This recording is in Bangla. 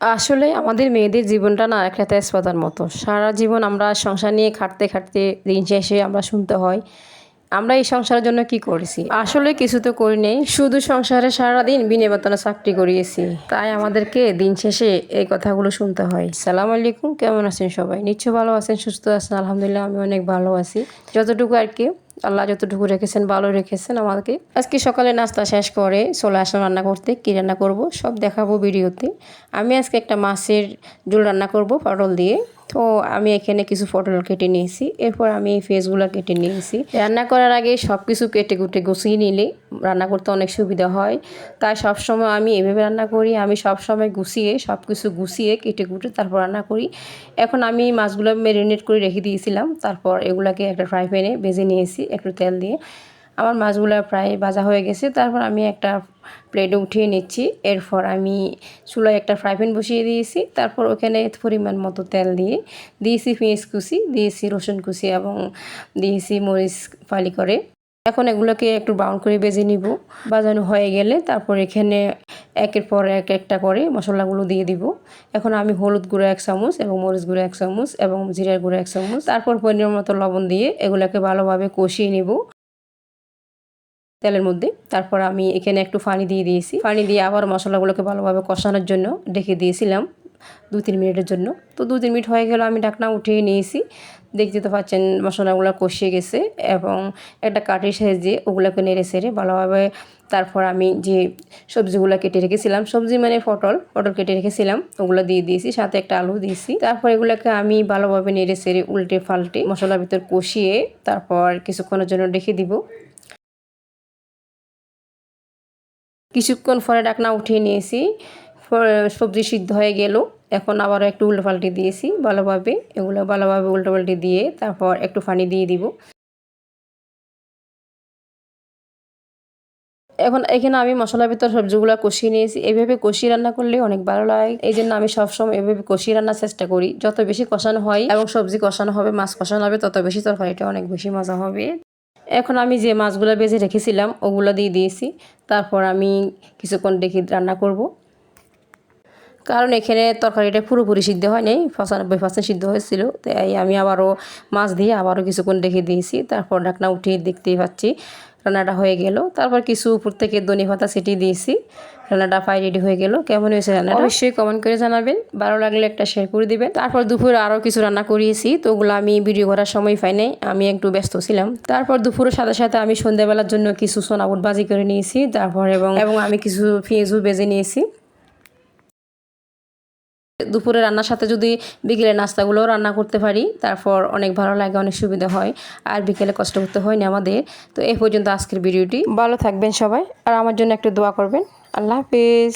আসলে আমাদের মেয়েদের জীবনটা না একটা তেজপাতার মতো। সারা জীবন আমরা সংসার নিয়ে খাটতে খাটতে দিন শেষে আমরা শুনতে হয়, আমরা এই সংসারের জন্য কি করেছি? আসলে কিছু তো করি নেই, শুধু সংসারে সারাদিন বিনে বেতনে চাকরি করিয়েছি। তাই আমাদেরকে দিন শেষে এই কথাগুলো শুনতে হয়। সালাম আলাইকুম, কেমন আছেন সবাই? নিশ্চয় ভালো আছেন, সুস্থ আছেন, আলহামদুলিল্লাহ, আমি অনেক ভালো আছি। যতটুকু আর কি আল্লাহ যতটুকু রেখেছেন, ভালো রেখেছেন আমাদেরকে আজকে সকালে নাস্তা শেষ করে চলে আসলাম রান্না করতে। কী রান্না করব? সব দেখাবো ভিডিওতে। আমি আজকে একটা মাছের ঝোল রান্না করব, পটল দিয়ে। তো আমি এখানে কিছু পটল কেটে নিয়েছি। এরপর আমি এই ফেসগুলো কেটে নিয়েছি। রান্না করার আগে সব কিছু কেটে কুটে গুছিয়ে নিলে রান্না করতে অনেক সুবিধা হয়। তাই সবসময় আমি এভাবে রান্না করি। আমি সবসময় গুছিয়ে সব কিছু গুছিয়ে কেটে কুটে তারপর রান্না করি। এখন আমি মাছগুলো ম্যারিনেট করে রেখে দিয়েছিলাম। তারপর এগুলাকে একটা ফ্রাই প্যানে ভেজে নিয়েছি একটু তেল দিয়ে। আমার মাছগুলো প্রায় ভাজা হয়ে গেছে। তারপর আমি একটা প্লেটে উঠিয়ে নিচ্ছি। এরপর আমি চুলায় একটা ফ্রাই প্যান বসিয়ে দিয়েছি। তারপর ওখানে পরিমাণ মতো তেল দিয়ে দিয়েছি পেঁয়াজ কুচি, দিয়েছি রসুন কুচি এবং দিয়েছি মরিচ ফালি করে। এখন এগুলোকে একটু ব্রাউন করে বেজে নিব। বাজানো হয়ে গেলে তারপর এখানে একের পর এক একটা করে মশলাগুলো দিয়ে দিব। এখন আমি হলুদ গুঁড়ো এক চামচ এবং মরিচ গুঁড়ো এক চামচ এবং জিরার গুঁড়ো এক চামচ। তারপর পনিরের মতো লবণ দিয়ে এগুলোকে ভালোভাবে কষিয়ে নিব। তেলের মধ্যে। তারপর আমি এখানে একটু পানি দিয়ে দিয়েছি। পানি দিয়ে আবার মশলাগুলোকে ভালোভাবে কষানোর জন্য ডেকে দিয়েছিলাম দু তিন মিনিটের জন্য। তো দু তিন মিনিট হয়ে গেল, আমি ঢাকনা উঠিয়ে নিয়েছি। দেখতে তো পাচ্ছেন মশলাগুলো কষিয়ে গেছে এবং একটা কাঠের দিয়ে ওগুলোকে নেড়ে সেড়ে ভালোভাবে তারপর আমি যে সবজিগুলো কেটে রেখেছিলাম, সবজি মানে পটল পটল কেটে রেখেছিলাম, ওগুলো দিয়ে দিয়েছি, সাথে একটা আলু দিয়েছি। তারপর এগুলোকে আমি ভালোভাবে নেড়ে সেড়ে উল্টে ফাল্টে মশলার ভিতর কষিয়ে তারপর কিছুক্ষণের জন্য রেখে দিব। কিছুক্ষণ পরে ডাকনা উঠিয়ে নিয়েছি। সবজি সিদ্ধ হয়ে গেল। এখন আবারও একটু উল্টো পাল্টে দিয়েছি ভালোভাবে। এগুলো ভালোভাবে উল্টো পাল্টে দিয়ে তারপর একটু পানি দিয়ে দিব। এখন এখানে আমি মশলার ভিতর সবজিগুলো কষিয়ে নিয়েছি। এভাবে কষিয়ে রান্না করলে অনেক ভালো লাগে। এই জন্য আমি সবসময় এভাবে কষিয়ে রান্নার চেষ্টা করি। যত বেশি কষানো হয় এবং সবজি কষানো হবে, মাছ কষানো হবে, তত বেশি তরকারিটা অনেক বেশি মজা হবে। এখন আমি যে মাছগুলো বেজে রেখেছিলাম, ওগুলো দিয়ে দিয়েছি। তারপর আমি কিছুক্ষণ দেখি রান্না করব। কারণ এখানে তরকারিটা পুরোপুরি সিদ্ধ হয়নি পঁচানব্বই পার্সেন্ট সিদ্ধ হয়েছিল তাই আমি আবারও মাছ দিয়ে আবারও কিছুক্ষণ রেখে দিয়েছি তারপর ঢাকনা উঠিয়ে দেখতেই পাচ্ছি রান্নাটা হয়ে গেল। তারপর কিছু উপর থেকে দনি পাতা ছিটিয়ে দিয়েছি রান্নাটা প্রায় রেডি হয়ে গেল। কেমন হয়েছে রান্নাটা? অবশ্যই কমেন্ট করে জানাবেন ভালো লাগলে একটা শেয়ার করে দিবেন। তারপর দুপুরে আরও কিছু রান্না করিয়েছি তো ওগুলো আমি ভিডিও করার সময় পাই নাই আমি একটু ব্যস্ত ছিলাম। তারপর দুপুরের সাথে সাথে আমি সন্ধ্যাবেলার জন্য কিছু সোনাবুট বাজি করে নিয়েছি তারপর এবং এবং আমি কিছু পেঁয়াজও বেজে নিয়েছি। দুপুরে রান্নার সাথে যদি বিকেলে নাস্তাগুলো রান্না করতে পারি, তারপর অনেক ভালো লাগে, অনেক সুবিধা হয়। আর বিকেলে কষ্ট করতে হয় না আমাদের। তো এ পর্যন্ত আজকের ভিডিওটি। ভালো থাকবেন সবাই। আর আমার জন্য একটু দোয়া করবেন। আল্লাহ হাফিজ।